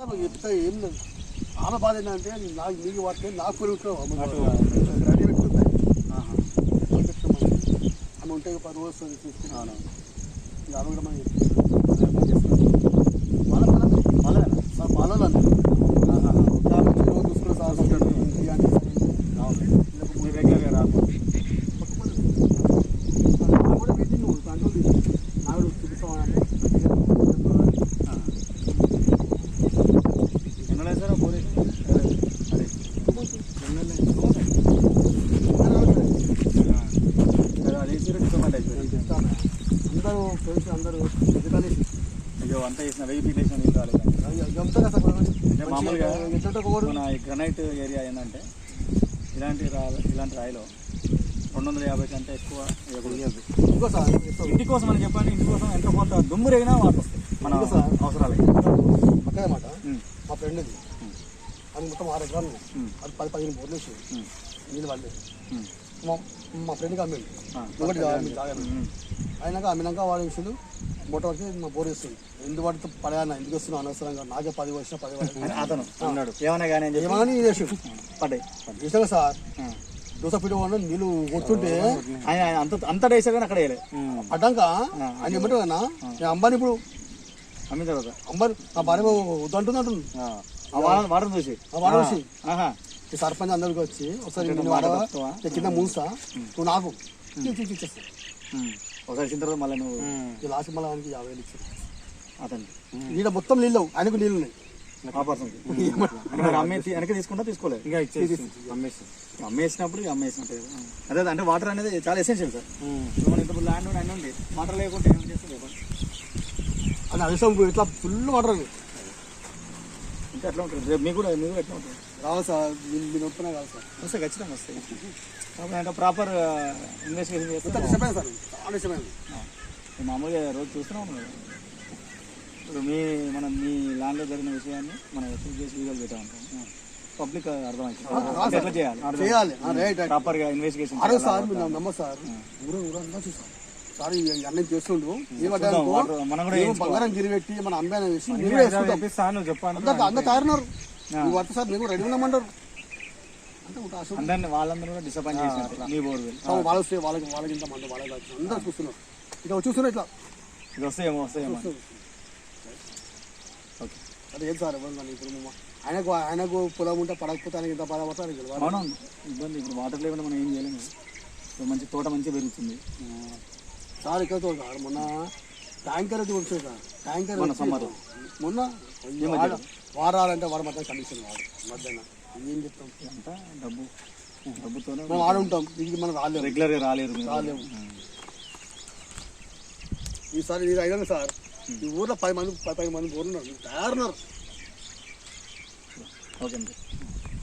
చెప్తే ఏం లేదు ఆమె బాధ ఏంటంటే నాకు నీకు పడితే నాకు. రెడీ పెట్టుకుంటాయి. ఆమె ఉంటే పది రోజులు తీసుకుని అవును. ఇక ఆమె కూడా మనకి అదే చేస్తున్నారు. వాళ్ళ పిల్లలు వాళ్ళేనా? సార్ బాలలో ఆహా. రోజు చూసుకుని సార్ ఉంటాడు ఇక అంటే అవును. మీరు రెగ్యులర్గా రాకు. నాకు కూడా మీటింగ్ కంట్రోల్ తీసి నాకు కూడా చూపిస్తామని ఆ. ఎన్ని ఉన్నాయి సార్ ఆ బోర్ వేసి? అదే. అదే. ఎన్ని ఉన్నాయి? ఆ. సరే, అది వేసి డిసప్పాయింట్ అయిపోయింది. అందరూ ఫ్రెండ్స్ అందరూ అయ్యో అంతా చేసిన వెయ్యి ఫీట్ వేసిన రాలేదు అంటే మామూలుగా మన ఈ గ్రనైట్ ఏరియా ఏంటంటే ఇలాంటి ఇలాంటి రాయిలో రెండు వందల యాభై కంటే ఎక్కువ వేయకూడదు. ఇంటి కోసం అని చెప్పండి ఇంటి కోసం ఎంత కొంత దుమ్ము రేగినా వాటర్ వస్తాయి మన అవసరాలు సార్. అవసరాలకి పక్కనే మాట ఉమ్, మా ఫ్రెండ్ ఇది ఉమ్, అది మొత్తం ఆరు ఎకరాలు అది పది పదిహేను బోర్లు వేసి ఉమ్, నీళ్ళు పడలేదు. మా ఫ్రెండ్కి అమ్మిండు ఆ, ఒకటి అయినాక అమ్మినాక వాడు వేసిండు మూట వచ్చి మా బోర్ వేస్తుంది ఎందుకు పడితే పడేయాలి ఎందుకు వస్తున్నావు అనవసరంగా నాకే పది వచ్చినా పది అతను అన్నాడు ఏమన్నా కానీ ఏమని వేసిండు పడ్డాయి సార్. దోశ పిండి వాడిన నీళ్ళు కొడుతుంటే ఆయన అంత అంత వేసా కానీ అక్కడ వేయలే పడ్డాక ఆయన ఏమంటారు అంబాని ఇప్పుడు అమ్మిన తర్వాత. భార్య ఆ, వారం వారం చూసి. ఆ ఆహా. ఈ సర్పంచ్ అందరికి వచ్చి ఒకసారి నేను కింద మూస్తా నువ్వు నాకు ఇచ్చి ఇచ్చి ఇచ్చేస్తా. ఒకసారి తర్వాత మళ్ళీ నువ్వు లాస్ట్ మళ్ళీ ఆయనకి యాభై వేలు ఇచ్చారు అతనికి. ఈడ మొత్తం నీళ్ళు. ఆయనకు నీళ్ళు ఉన్నాయి. ఆ అమ్మేసి వెనక్కి తీసుకుంటా తీసుకోలేదు. ఇంకా ఇచ్చేసి అమ్మేసి. అమ్మేసినప్పుడు అమ్మేసినట్టే. అదే అంటే వాటర్ అనేది చాలా ఎసెన్షియల్ సార్. ఇప్పుడు ల్యాండ్ ఉండి అన్నీ ఉంది వాటర్ లేకుంటే ఏం చేస్తుంది అని అవిసం ఇట్లా ఫుల్ వాటర్ అది. ఇంకా ఎట్లా ఉంటుంది? రేపు మీకు కూడా మీకు కూడా ఎట్లా ఉంటుంది? రావాలి సార్ మీరు వస్తున్నా కాదు సార్. వస్తాయి ఖచ్చితంగా వస్తాయి. కాబట్టి అంటే ప్రాపర్ ఇన్వెస్టిగేషన్ చేస్తే ఇష్టమైంది సార్ చాలా ఆ, మామూలుగా రోజు చూస్తూనే ఉన్నాం కదా ఇప్పుడు మీ మనం మీ ల్యాండ్లో జరిగిన విషయాన్ని మనం షూట్ చేసి వీడియోలు పెట్టామంటాం పబ్లిక్ అర్థమవుతుంది అంటే ఎట్లా చేయాలి? ప్రాపర్గా ఇన్వెస్టిగేషన్ సార్ నమ్మరు సార్. ఊరు ఊరంతా చూసాం. సార్ అన్నీ చేస్తుండు. బంగారం మన అమ్మాయి వేసి మీరు వేసుకుంటాం అందరు తయారున్నారు నువ్వు సార్ రెడీ ఉన్నామంటారు. అందరిని వాళ్ళందరూ కూడా డిసప్పాయింట్ చేసినట్టు వాళ్ళకి వస్తే వాళ్ళకి వాళ్ళకి ఇంత మంది వాళ్ళకి కాదు. అందరు చూస్తున్నారు. ఇక చూస్తున్నారు ఇట్లా. ఇది వస్తాయేమో వస్తాయేమో ఓకే. అది ఏం సార్ ఇప్పుడు ఆయనకు ఆయనకు పొలం ఉంటే పడకపోతే ఆయనకి ఇంత బాధపడతారు ఇబ్బంది. ఇప్పుడు వాటర్ లేకుండా మనం ఏం చేయలేము. మంచి తోట మంచిగా పెరుగుతుంది. సార్ ఇక్కడ చూడు సార్ మొన్న ట్యాంకర్ అయితే వచ్చేది సార్ ట్యాంకర్ మొన్న వారాలంటే వాడు మొత్తం కండిషన్ వాడు. మధ్యాహ్నం. ఏం చెప్తాం? డబ్బు. డబ్బుతోనే మనం ఆడ ఉంటాం ఇది మనం రాలేము. రెగ్యులర్గా మీరు. రాలేము. ఈసారి ఇది అయినా సార్ ఈ ఊర్లో పది మంది పది మంది ఊరు ఉన్నారు. తయారున్నారు. ఓకే అండి.